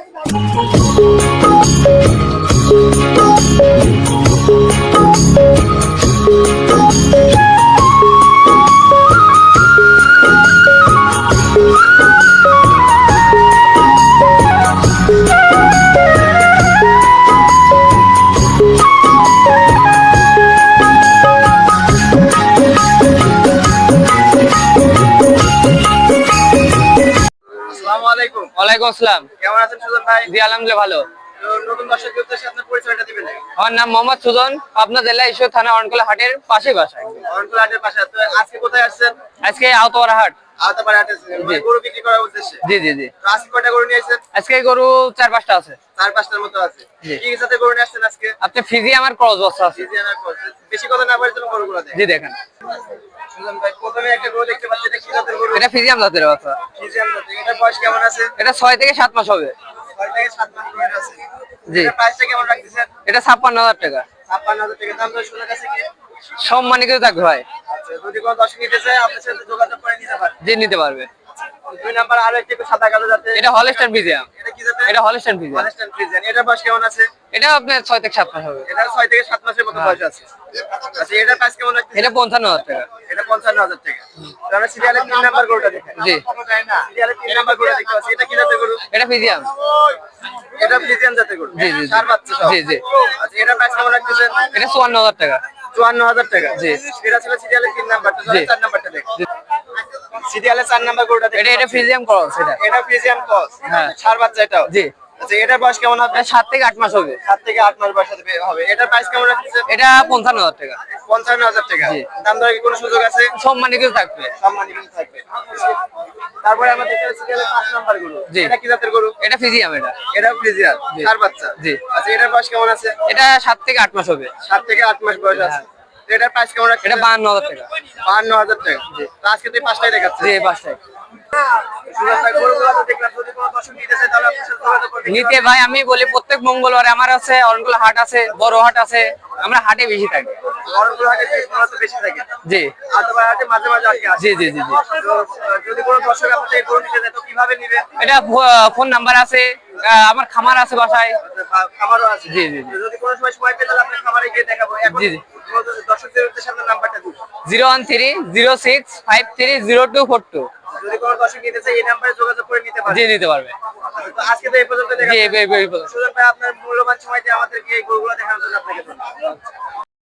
everybody. ওয়ালাইকুম আসসালাম। কেমন আছেন সুজন ভাই? জি আলহামদুলিল্লাহ ভালো। নতুন দর্শকের উদ্দেশ্যে আপনার পরিচয়টা দিবেন আমার নাম মোহাম্মদ সুজন পাবনা জেলা ঈশ্বর থানা অরণকলা হাটের পাশে বাসা। অরণকুল হাটের পাশে। তো আজকে কোথায় আসছেন? আজকে হাট। আওতাপাড়া হাটে। মানে গরু বিক্রি করার উদ্দেশ্যে। জি জি জি। আজকে কয়টা গরু নিয়ে আজকে গরু চার পাঁচটা আছে। চার পাঁচটার মতো আছে। কি সাথে গরু নিয়ে আসছেন আজকে? আপনি ফিজি আমার ক্রস বস্তা আছে। সিজিয়ানার পর। বেশি কথা না বলে চলুন গরুগুলো জি দেখেন। সুজন ভাই প্রথমে একটা গরু দেখতে পাচ্ছি এটা কি জাতের গরু? এটা ফিজিয়াম জাতের বাচ্চা জাতের। এটার বয়স কেমন আছে? এটা ছয় থেকে সাত মাস হবে। ছয় থেকে সাত মাস বয়স আছে। জি। এটার প্রাইসটা কেমন রাখতেছেন? এটা ছাপ্পান্ন হাজার টাকা। টাকা। দাম তো কি? থাকবে ভাই। আচ্ছা যদি কোনো দর্শক নিতে চায় আপনার সাথে যোগাযোগ করে নিতে পারেন জি নিতে পারবে। দুই নাম্বার আরও একটু সাদা কালো জাতের। এটা হলস্টাইন ফিজিয়াম এটা কি জাতের এটা হলস্টাইন ফিজিয়াম হলস্টাইন ফ্রিজিয়ান এটার বয়স কেমন আছে? এটা আপনার ছয় থেকে সাত মাস হবে। এটা ছয় থেকে সাত মাসের মতো বয়স আছে। আচ্ছা এটার প্রাইস কেমন রাখতেছে এটা পঞ্চান্ন হাজার টাকা। এটা পঞ্চান্ন হাজার টাকা। তো আমরা সিরিয়ালের তিন নাম্বার গরুটা দেখি। জি। সিরিয়ালের তিন নাম্বার গরুটা দেখতে পাচ্ছি। এটা কি জাতের গরু? এটা ফিজিয়াম এটা ফ্রিজিয়ান জাতের গরু। জি, জি। চার বাচ্চা জি, জি। আচ্ছা এটার প্রাইস কেমন রাখতেছেন এটা চুয়ান্ন হাজার টাকা। চুয়ান্ন হাজার টাকা। জি। এটা ছিল সিরিয়ালের তিন নাম্বারটা জি। চার নাম্বারটা দেখি। জি। সিরিয়ালের চার নাম্বার গরুটা এটা এটা। ফিজিয়াম ক্রস এটা। এটা ফ্রিজিয়ান ক্রস। হ্যাঁ। সার বাচ্চা এটাও। জি। আচ্ছা এটার বয়স কেমন হবে? সাত থেকে আট মাস হবে। সাত থেকে আট মাস বয়স হবে। এটার প্রাইস কেমন রাখতেছেন এটা পঞ্চান্ন হাজার টাকা। পঞ্চান্ন হাজার টাকা। দাম দরে কি কোনো সুযোগ আছে? সম্মানিত থাকবে। সম্মানী থাকবে। তারপরে আমরা দেখতে পাঁচ নাম্বার গরু। এটা কি জাতের গরু? এটা ফিজিয়াম এটা। এটা ফ্রিজিয়ান জি। চার বাচ্চা। জি। আচ্ছা এটার বয়স কেমন আছে? এটা সাত থেকে আট মাস হবে। সাত থেকে আট মাস বয়স আছে। তো এটার প্রাইস কেমন রাখছে এটা বাহান্ন হাজার টাকা। বাহান্ন হাজার টাকা। আজকে তুই পাঁচটাই দেখাচ্ছি। জি নিতে ভাই আমি বলি প্রত্যেক মঙ্গলবারে আমার আছে অরণকুলা হাট আছে বড় হাট আছে আমরা হাটে বেশি থাকি। জি। জি জি জি এটা ফোন নাম্বার আছে আহ, আমার খামার আছে বাসায়। খামারও আছে। জি, জি, জি। যদি কোনো সময় সময় পেলে তাহলে আপনার খামারে গিয়ে দেখাবো। এখন জি, জি। দর্শকদের উদ্দেশ্যে নাম্বারটা দিন। Zero one three zero six five three zero two four two. যদি কোনো দর্শক নিতে চাই এই নাম্বারে যোগাযোগ করে নিতে পারে। জি নিতে পারবে। তো আজকে তো এই পর্যন্ত দেখা সুজন ভাই আপনার মূল্যবান সময় দিয়ে আমাদেরকে এই গরুগুলো দেখানোর জন্য আপনাকে ধন্যবাদ।